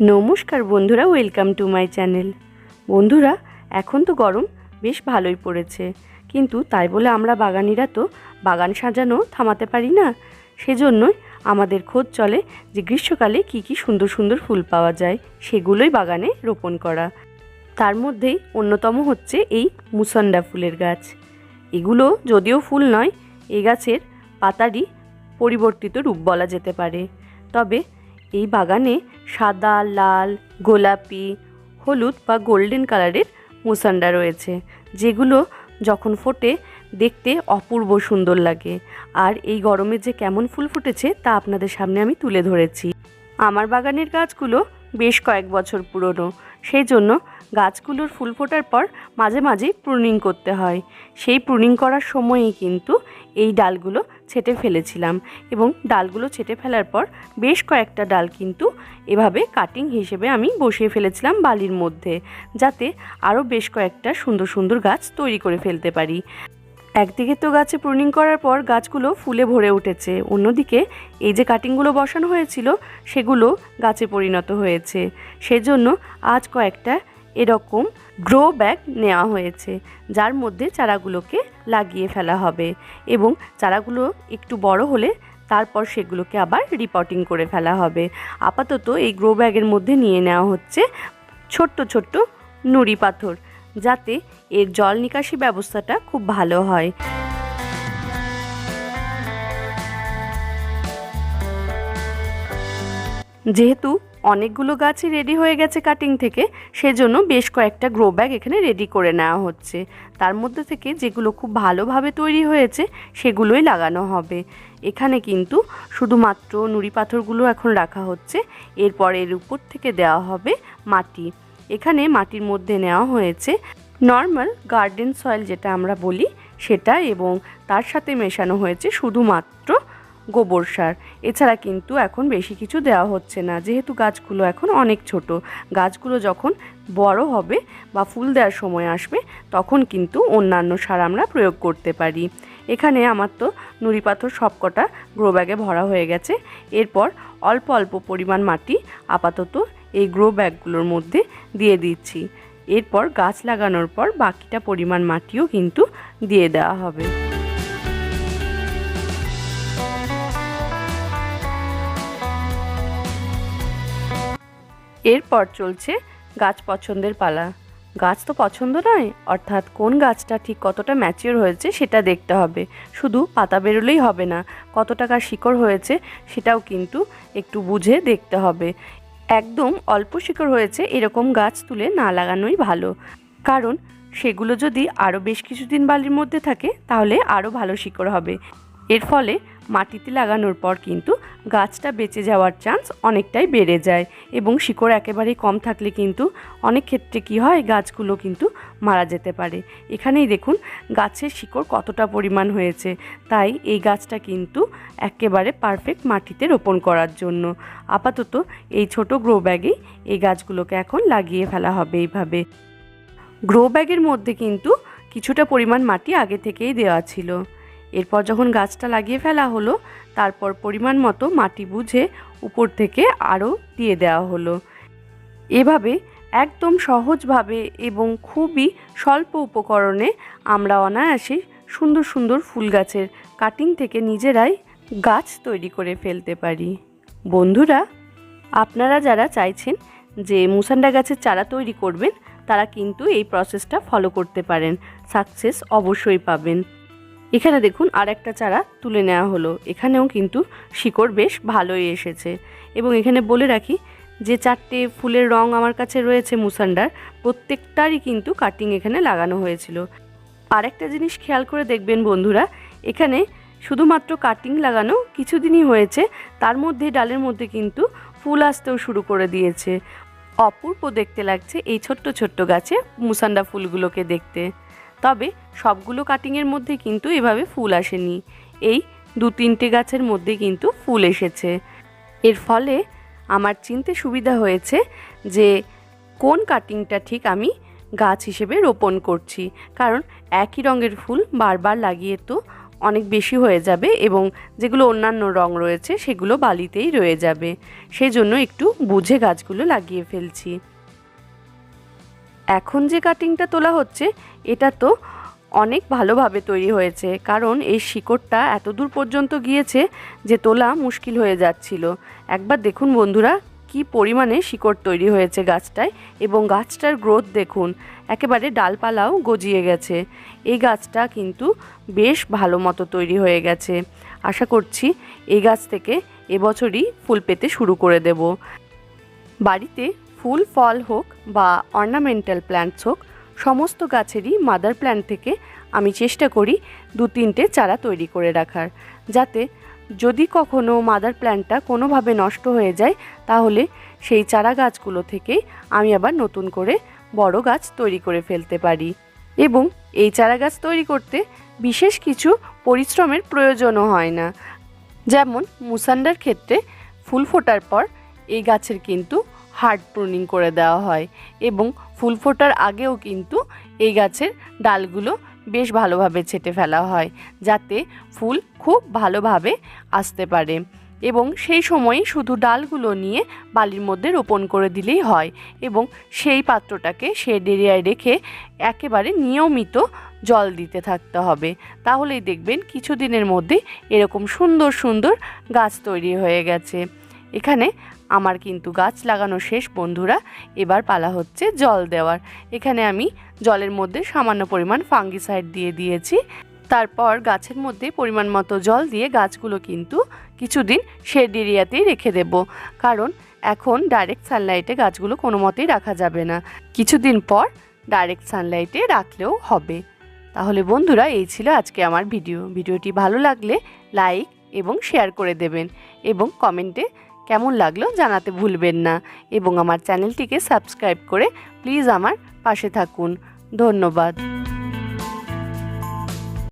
নমস্কার বন্ধুরা, welcome to my channel. বন্ধুরা, এখন তো গরম, বেশ ভালোই পড়েছে। কিন্তু তাই বলে আমরা বাগানিরা তো বাগান সাজানো থামাতে পারি না। সেজন্যই আমাদের খোঁজ চলে যে গ্রীষ্মকালে কী কী সুন্দর সুন্দর ফুল পাওয়া যায়, সেগুলোই বাগানে রোপণ করা। তার মধ্যেই অন্যতম হচ্ছে এই মুসন্ডা ফুলের গাছ। এগুলো যদিও ফুল নয়, এ গাছের পাতারই পরিবর্তিত রূপ বলা যেতে পারে। তবে এই বাগানে সাদা, লাল, গোলাপি, হলুদ বা গোল্ডেন কালারের মুসান্ডা রয়েছে, যেগুলো যখন ফোটে দেখতে অপূর্ব সুন্দর লাগে। আর এই গরমে যে কেমন ফুল ফুটেছে তা আপনাদের সামনে আমি তুলে ধরেছি। আমার বাগানের গাছগুলো বেশ কয়েক বছর পুরনো। সেই জন্য গাছগুলোর ফুল ফোটার পর মাঝে মাঝেই প্রুনিং করতে হয়। সেই প্রুনিং করার সময়ই কিন্তু এই ডালগুলো ছেটে ফেলেছিলাম এবং ডালগুলো ছেটে ফেলার পর বেশ কয়েকটা ডাল কিন্তু এভাবে কাটিং হিসেবে আমি বসিয়ে ফেলেছিলাম বালির মধ্যে, যাতে আরও বেশ কয়েকটা সুন্দর সুন্দর গাছ তৈরি করে ফেলতে পারি। একদিকে তো গাছে প্রুনিং করার পর গাছগুলো ফুলে ভরে উঠেছে, অন্যদিকে এই যে কাটিংগুলো বসানো হয়েছিল, সেগুলো গাছে পরিণত হয়েছে। সেজন্য আজ কয়েকটা এরকম গ্রো ব্যাগ নেওয়া হয়েছে, যার মধ্যে চারাগুলোকে লাগিয়ে ফেলা হবে এবং চারাগুলো একটু বড় হলে তারপর সেগুলোকে আবার রিপোর্টিং করে ফেলা হবে। আপাতত এই গ্রো ব্যাগের মধ্যে নিয়ে নেওয়া হচ্ছে ছোট্ট ছোট্ট নুড়ি পাথর। যাতে এর জল নিকাশি ব্যবস্থাটা খুব ভালো হয়। যেহেতু অনেকগুলো গাছই রেডি হয়ে গেছে কাটিং থেকে, সেজন্য বেশ কয়েকটা গ্রো ব্যাগ এখানে রেডি করে নেওয়া হচ্ছে। তার মধ্যে থেকে যেগুলো খুব ভালোভাবে তৈরি হয়েছে, সেগুলোই লাগানো হবে। এখানে কিন্তু শুধুমাত্র নুড়ি পাথরগুলো এখন রাখা হচ্ছে। এরপর এর উপর থেকে দেওয়া হবে মাটি। এখানে মাটির মধ্যে নেওয়া হয়েছে নর্মাল গার্ডেন সয়েল যেটা আমরা বলি সেটা এবং তার সাথে মেশানো হয়েছে শুধুমাত্র গোবর সার। এছাড়া কিন্তু এখন বেশি কিছু দেওয়া হচ্ছে না। যেহেতু গাছগুলো এখন অনেক ছোট, গাছগুলো যখন বড় হবে বা ফুল দেওয়ার সময় আসবে, তখন কিন্তু অন্যান্য সার আমরা প্রয়োগ করতে পারি। এখানে আমার তো নুড়ি পাথর সবকটা গ্রো ব্যাগে ভরা হয়ে গেছে। এরপর অল্প অল্প পরিমাণ মাটি আপাতত এই গ্রো ব্যাগগুলোর মধ্যে দিয়ে দিচ্ছি। এরপর গাছ লাগানোর পর বাকিটা পরিমাণ মাটিও কিন্তু দিয়ে দেওয়া হবে। এরপর চলছে গাছ পছন্দের পালা। গাছ তো পছন্দ নয়, অর্থাৎ কোন গাছটা ঠিক কতটা ম্যাচিওর হয়েছে সেটা দেখতে হবে। শুধু পাতা বেরোলেই হবে না, কত টাকা শিকড় হয়েছে সেটাও কিন্তু একটু বুঝে দেখতে হবে। একদম অল্প শিকড় হয়েছে, এরকম গাছ তুলে না লাগানোই ভালো। কারণ সেগুলো যদি আরও বেশ কিছুদিন বালির মধ্যে থাকে, তাহলে আরও ভালো শিকড় হবে। এর ফলে মাটিতে লাগানোর পর কিন্তু গাছটা বেঁচে যাওয়ার চান্স অনেকটাই বেড়ে যায় এবং শিকড় একেবারেই কম থাকলে কিন্তু অনেক ক্ষেত্রে কি হয়, গাছগুলো কিন্তু মারা যেতে পারে। এখানেই দেখুন গাছের শিকড় কতটা পরিমাণ হয়েছে। তাই এই গাছটা কিন্তু একেবারে পারফেক্ট মাটিতে রোপণ করার জন্য। আপাতত এই ছোট গ্রো ব্যাগেই এই গাছগুলোকে এখন লাগিয়ে ফেলা হবে এইভাবে। গ্রো ব্যাগের মধ্যে কিন্তু কিছুটা পরিমাণ মাটি আগে থেকেই দেওয়া ছিল। এরপর যখন গাছটা লাগিয়ে ফেলা হলো, তারপর পরিমাণ মতো মাটি বুঝে উপর থেকে আরও দিয়ে দেওয়া হলো। এভাবে একদম সহজভাবে এবং খুবই স্বল্প উপকরণে আমরা অনায়াসে সুন্দর সুন্দর ফুল গাছের কাটিং থেকে নিজেরাই গাছ তৈরি করে ফেলতে পারি। বন্ধুরা, আপনারা যারা চাইছেন যে মুসান্ডা গাছের চারা তৈরি করবেন, তারা কিন্তু এই প্রসেসটা ফলো করতে পারেন। সাকসেস অবশ্যই পাবেন। এখানে দেখুন আর একটা চারা তুলে নেওয়া হলো। এখানেও কিন্তু শিকড় বেশ ভালোই এসেছে। এবং এখানে বলে রাখি যে চারটে ফুলের রং আমার কাছে রয়েছে মুসান্ডার, প্রত্যেকটারই কিন্তু কাটিং এখানে লাগানো হয়েছিল। আর একটা জিনিস খেয়াল করে দেখবেন বন্ধুরা, এখানে শুধুমাত্র কাটিং লাগানো কিছুদিনই হয়েছে, তার মধ্যে ডালের মধ্যে কিন্তু ফুল আসতেও শুরু করে দিয়েছে। অপূর্ব দেখতে লাগছে এই ছোট্ট ছোট্ট গাছে মুসান্ডা ফুলগুলোকে দেখতে। তবে সবগুলো কাটিংয়ের মধ্যে কিন্তু এভাবে ফুল আসেনি। এই দু তিনটে গাছের মধ্যে কিন্তু ফুল এসেছে। এর ফলে আমার চিনতে সুবিধা হয়েছে যে কোন কাটিংটা ঠিক আমি গাছ হিসেবে রোপণ করছি, কারণ একই রঙের ফুল বারবার লাগিয়ে তো অনেক বেশি হয়ে যাবে এবং যেগুলো অন্যান্য রং রয়েছে সেগুলো বালিতেই রয়ে যাবে। সেই জন্য একটু বুঝে গাছগুলো লাগিয়ে ফেলছি। এখন যে কাটিংটা তোলা হচ্ছে, এটা তো অনেক ভালোভাবে তৈরি হয়েছে। কারণ এই শিকড়টা এত দূর পর্যন্ত গিয়েছে যে তোলা মুশকিল হয়ে যাচ্ছিল। একবার দেখুন বন্ধুরা, কি পরিমাণে শিকড় তৈরি হয়েছে গাছটায় এবং গাছটার গ্রোথ দেখুন। একেবারে ডালপালাও গজিয়ে গেছে। এই গাছটা কিন্তু বেশ ভালো মতো তৈরি হয়ে গেছে। আশা করছি এই গাছ থেকে এবছরই ফুল পেতে শুরু করে দেব। বাড়িতে ফুল, ফল হোক বা অর্নামেন্টাল প্ল্যান্টস হোক, সমস্ত গাছেরই মাদার প্ল্যান্ট থেকে আমি চেষ্টা করি দু তিনটে চারা তৈরি করে রাখার। যাতে যদি কখনো মাদার প্ল্যান্টটা কোনোভাবে নষ্ট হয়ে যায়, তাহলে সেই চারা গাছগুলো থেকেই আমি আবার নতুন করে বড় গাছ তৈরি করে ফেলতে পারি। এবং এই চারা গাছ তৈরি করতে বিশেষ কিছু পরিশ্রমের প্রয়োজনও হয় না। যেমন মুসান্ডার ক্ষেত্রে ফুল ফোটার পর এই গাছের কিন্তু হার্ড প্রুনিং করে দেওয়া হয় এবং ফুল ফোটার আগেও কিন্তু এই গাছের ডালগুলো বেশ ভালোভাবে ছেটে ফেলা হয় যাতে ফুল খুব ভালোভাবে আসতে পারে এবং সেই সময়ই শুধু ডালগুলো নিয়ে বালির মধ্যে রোপণ করে দিলেই হয় এবং সেই পাত্রটাকে শেড এরিয়ায় রেখে একেবারে নিয়মিত জল দিতে থাকতে হবে। তাহলেই দেখবেন কিছুদিনের মধ্যে এরকম সুন্দর সুন্দর গাছ তৈরি হয়ে গেছে। এখানে আমার কিন্তু গাছ লাগানো শেষ, বন্ধুরা। এবার পালা হচ্ছে জল দেওয়ার। এখানে আমি জলের মধ্যে সামান্য পরিমাণ ফাঙ্গিসাইড দিয়ে দিয়েছি। তারপর গাছের মধ্যে পরিমাণ মতো জল দিয়ে গাছগুলো কিন্তু কিছুদিন শেড এরিয়াতেই রেখে দেব। কারণ এখন ডাইরেক্ট সানলাইটে গাছগুলো কোনো মতেই রাখা যাবে না। কিছুদিন পর ডাইরেক্ট সানলাইটে রাখলেও হবে। তাহলে বন্ধুরা, এই ছিল আজকে আমার ভিডিও। ভিডিওটি ভালো লাগলে লাইক এবং শেয়ার করে দেবেন এবং কমেন্টে কেমন লাগল জানাতে ভুলবেন না এবং আমার চ্যানেলটিকে সাবস্ক্রাইব করে প্লিজ আমার পাশে থাকুন। ধন্যবাদ।